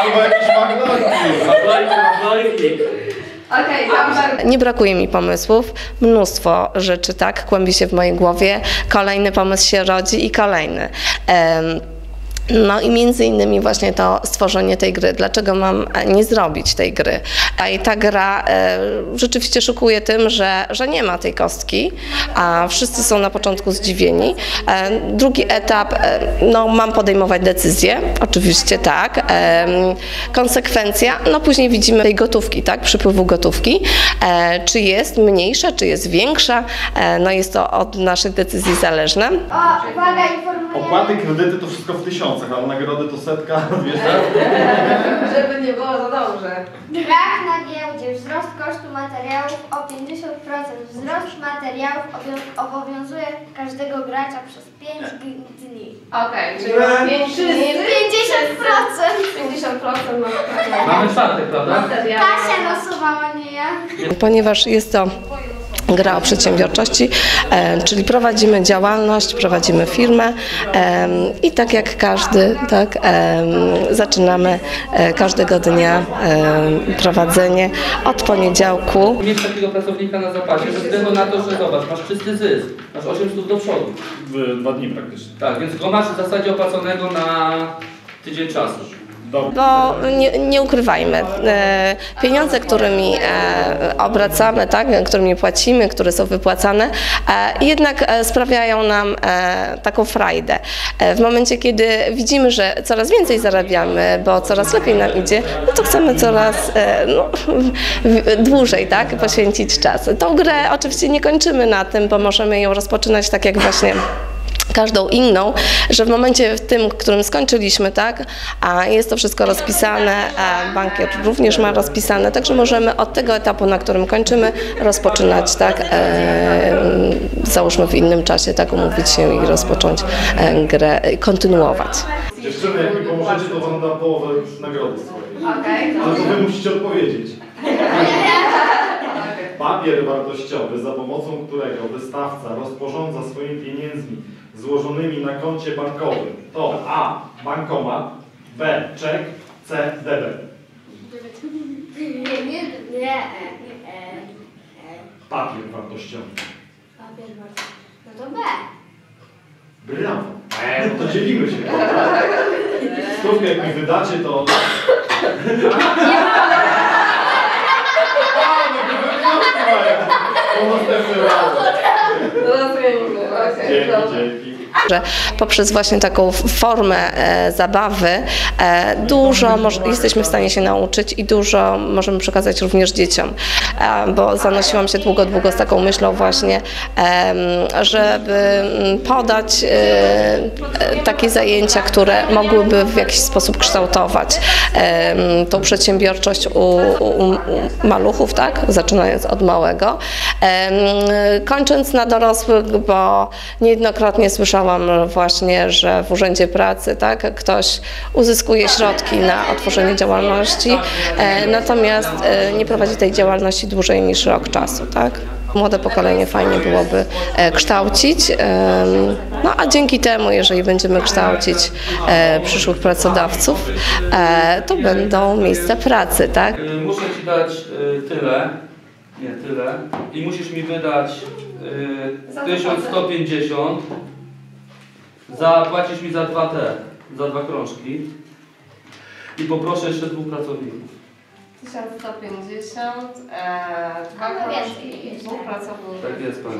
Albo jakieś magnolki. Nie brakuje mi pomysłów, mnóstwo rzeczy tak kłębi się w mojej głowie, kolejny pomysł się rodzi i kolejny. Um, no i między innymi właśnie to stworzenie tej gry. Dlaczego mam e, nie zrobić tej gry? A i ta gra e, rzeczywiście szokuje tym, że, że nie ma tej kostki, a wszyscy są na początku zdziwieni. E, drugi etap, no mam podejmować decyzje, oczywiście tak. Konsekwencja, no później widzimy tej gotówki, tak, przypływu gotówki. Czy jest mniejsza, czy jest większa, no jest to od naszych decyzji zależne. O, uwaga, informuję. Opłaty, kredyty to wszystko w tysiącach, ale nagrody to setka, wiesz tak? Żeby nie było za dobrze. Brak na giełdzie, wzrost kosztu materiałów o 50%. Wzrost materiałów obowią- obowiązuje każdego gracza przez 5 dni. Okej, czyli mamy 5 dni. 50%! 50% mamy Mamy czwartek, prawda? Kasia losowała, nie ja. ponieważ jest to gra o przedsiębiorczości, e, czyli prowadzimy działalność, prowadzimy firmę e, i tak jak każdy, tak, e, zaczynamy każdego dnia prowadzenie od poniedziałku. Mieć takiego pracownika na zapasie, ze względu na to, że zobacz, masz czysty zysk, masz 800 do przodu. W dwa dni praktycznie. Tak, więc go masz w zasadzie opłaconego na tydzień czasu. Bo nie, nie ukrywajmy, e, pieniądze, którymi e, obracamy, tak, którymi płacimy, które są wypłacane, e, jednak sprawiają nam taką frajdę. W momencie, kiedy widzimy, że coraz więcej zarabiamy, bo coraz lepiej nam idzie, no to chcemy coraz no, dłużej tak, poświęcić czas. Tą grę oczywiście nie kończymy na tym, bo możemy ją rozpoczynać tak jak właśnie każdą inną, że w momencie w tym, którym skończyliśmy, tak, a jest to wszystko rozpisane, a bankier również ma rozpisane, także możemy od tego etapu, na którym kończymy, rozpoczynać, tak, e, załóżmy w innym czasie, tak, umówić się i rozpocząć e, grę, e, kontynuować. Dziewczyny, jak mi pomożecie, to wam dam połowę nagrody swojej. Okej, Ale to wy musicie odpowiedzieć. Papier wartościowy, za pomocą którego wystawca rozporządza swoimi pieniędzmi złożonymi na koncie bankowym to A. Bankomat, B. Czek, C. Debet. Nie, nie, nie, nie, Papier wartościowy. Papier bardzo. No to B. Brawo. E, no to dzielimy się. Stówkę jak mi wydacie, to... A, no to wywnioski mają. Że poprzez właśnie taką formę e, zabawy e, dużo jesteśmy w stanie się nauczyć i dużo możemy przekazać również dzieciom, e, bo zanosiłam się długo, długo z taką myślą właśnie, żeby mm, podać takie zajęcia, które mogłyby w jakiś sposób kształtować tą przedsiębiorczość u, u, u maluchów, tak, zaczynając od małego, kończąc na dorosłych, bo niejednokrotnie słyszałam właśnie, że w Urzędzie Pracy tak, ktoś uzyskuje środki na otworzenie działalności, e, natomiast e, nie prowadzi tej działalności dłużej niż rok czasu. Tak? Młode pokolenie fajnie byłoby e, kształcić, no a dzięki temu, jeżeli będziemy kształcić przyszłych pracodawców, to będą miejsca pracy, tak? Muszę Ci dać y, tyle, nie tyle, i musisz mi wydać y, Za 1150. Zapłacisz mi za dwa te, za dwa krążki. I poproszę jeszcze dwóch pracowników. 1150, e, dwa krążki więcej i jeszcze. dwóch pracowników. Tak jest. Tam się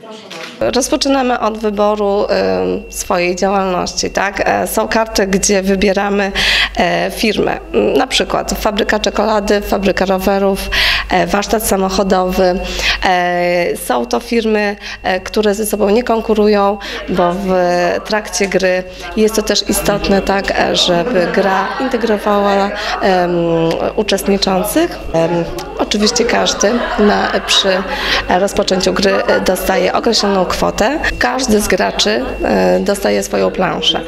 Proszę proszę. bardzo. Rozpoczynamy od wyboru em, swojej działalności. Tak? E, Są karty, gdzie wybieramy e, firmę. M, Na przykład fabryka czekolady, fabryka rowerów, warsztat samochodowy. E, Są to firmy, e, które ze sobą nie konkurują, bo w trakcie gry jest to też istotne, tak, e, żeby gra integrowała em, uczestniczących. Oczywiście każdy na, przy rozpoczęciu gry e, dostaje określoną kwotę. Każdy z graczy e, dostaje swoją planszę.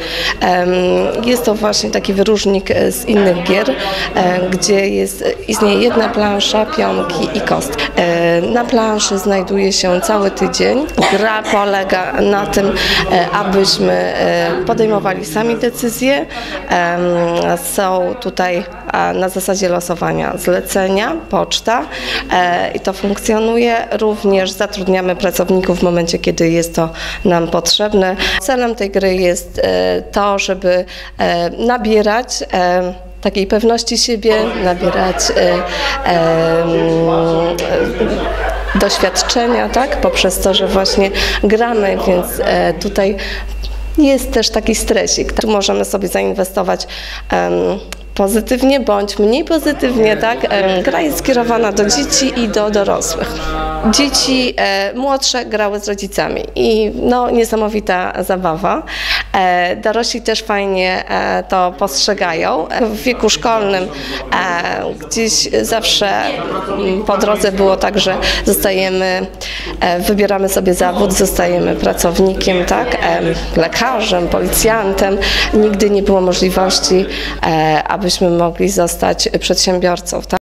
Jest to właśnie taki wyróżnik e, z innych gier, gdzie jest, istnieje jedna plansza, pionki i kost. Na planszy znajduje się cały tydzień. Gra polega na tym, abyśmy podejmowali sami decyzje. Są tutaj na zasadzie losowania zlecenia, poczta e, i to funkcjonuje. Również zatrudniamy pracowników w momencie, kiedy jest to nam potrzebne. Celem tej gry jest e, to, żeby e, nabierać takiej pewności siebie, nabierać doświadczenia, tak, poprzez to, że właśnie gramy, więc tutaj jest też taki stresik. Tu możemy sobie zainwestować pozytywnie bądź mniej pozytywnie, tak? Gra jest skierowana do dzieci i do dorosłych. Dzieci e, młodsze grały z rodzicami i no niesamowita zabawa. E, dorośli też fajnie e, to postrzegają. W wieku szkolnym e, gdzieś zawsze mm, po drodze było tak, że zostajemy, wybieramy sobie zawód, zostajemy pracownikiem, tak? E, lekarzem, policjantem. Nigdy nie było możliwości, e, abyśmy mogli zostać przedsiębiorcą. Tak?